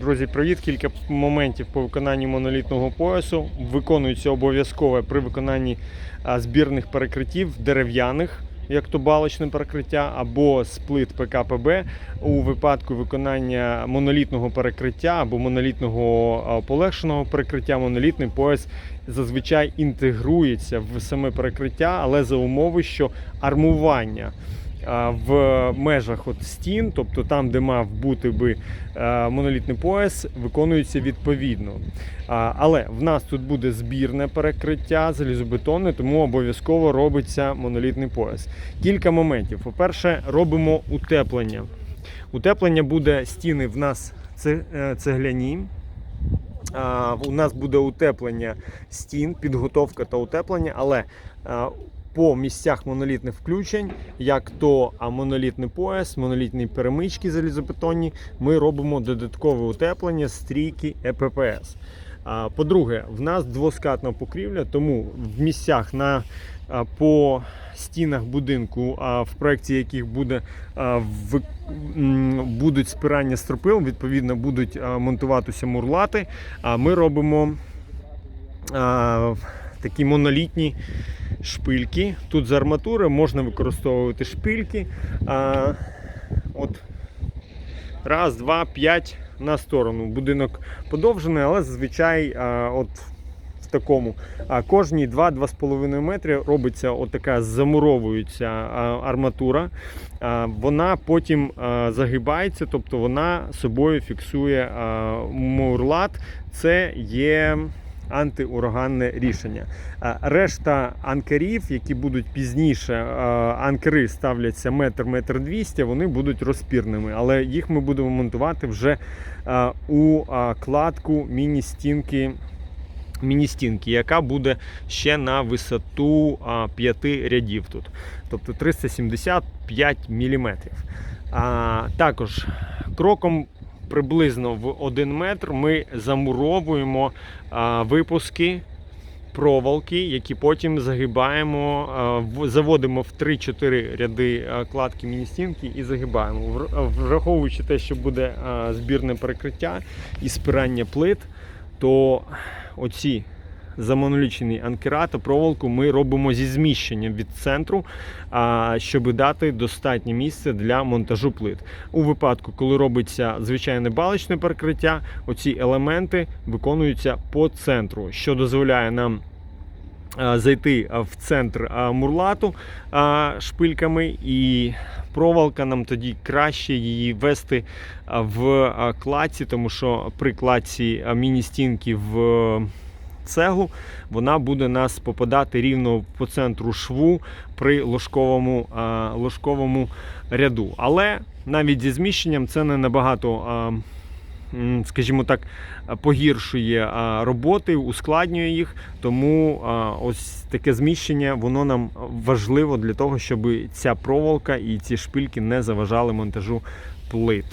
Друзі, привіт! Кілька моментів по виконанні монолітного поясу. Виконується обов'язково при виконанні збірних перекриттів дерев'яних, як то балочне перекриття, або сплит ПКПБ. У випадку виконання монолітного перекриття або монолітного полегшеного перекриття, монолітний пояс зазвичай інтегрується в саме перекриття, але за умови, що армування в межах от стін, тобто там, де мав бути би е, монолітний пояс, виконується відповідно. Але в нас тут буде збірне перекриття залізобетонне, тому обов'язково робиться монолітний пояс. Кілька моментів. По-перше, робимо утеплення. Утеплення буде стіни в нас е, цегляні. У нас буде утеплення стін, підготовка та утеплення, але по місцях монолітних включень, як то монолітний пояс, монолітні перемички залізобетонні, ми робимо додаткове утеплення стрійки ЕППС. По-друге, в нас двоскатна покрівля, тому в місцях на по стінах будинку, в проєкті яких буде будуть спирання стропил, відповідно будуть монтуватися мурлати. Ми робимо такі монолітні шпильки. Тут з арматури можна використовувати шпильки. А, от раз, два, п'ять на сторону. Будинок подовжений, але зазвичай а, от в такому. А кожні 2-2,5 метри робиться отака замуровується а, арматура. А, вона потім а, загибається, тобто вона собою фіксує а, мурлат. Це є антиураганне рішення. Решта анкерів, які будуть пізніше, анкери ставляться метр, метр двісті, вони будуть розпірними, але їх ми будемо монтувати вже у кладку міні-стінки. Міні-стінки, яка буде ще на висоту а, 5 рядів тут, тобто 375 мм. А, також кроком приблизно в 1 метр ми замуровуємо випуски проволоки, які потім загибаємо, заводимо в 3-4 ряди кладки міністінки і загибаємо. Враховуючи те, що буде збірне перекриття і спирання плит, то оці замонолічені анкера та проволоку ми робимо зі зміщенням від центру, щоб дати достатнє місце для монтажу плит. У випадку, коли робиться звичайне балочне перекриття, оці елементи виконуються по центру, що дозволяє нам зайти в центр мурлату шпильками, і проволока нам тоді краще її вести в а, кладці, тому що при кладці а, міні-стінки в цеглу вона буде нас попадати рівно по центру шву при ложковому, ложковому ряду. Але навіть зі зміщенням це не набагато. Скажімо так, погіршує роботи, ускладнює їх. Тому ось таке зміщення воно нам важливо для того, щоб ця проволока і ці шпильки не заважали монтажу плит.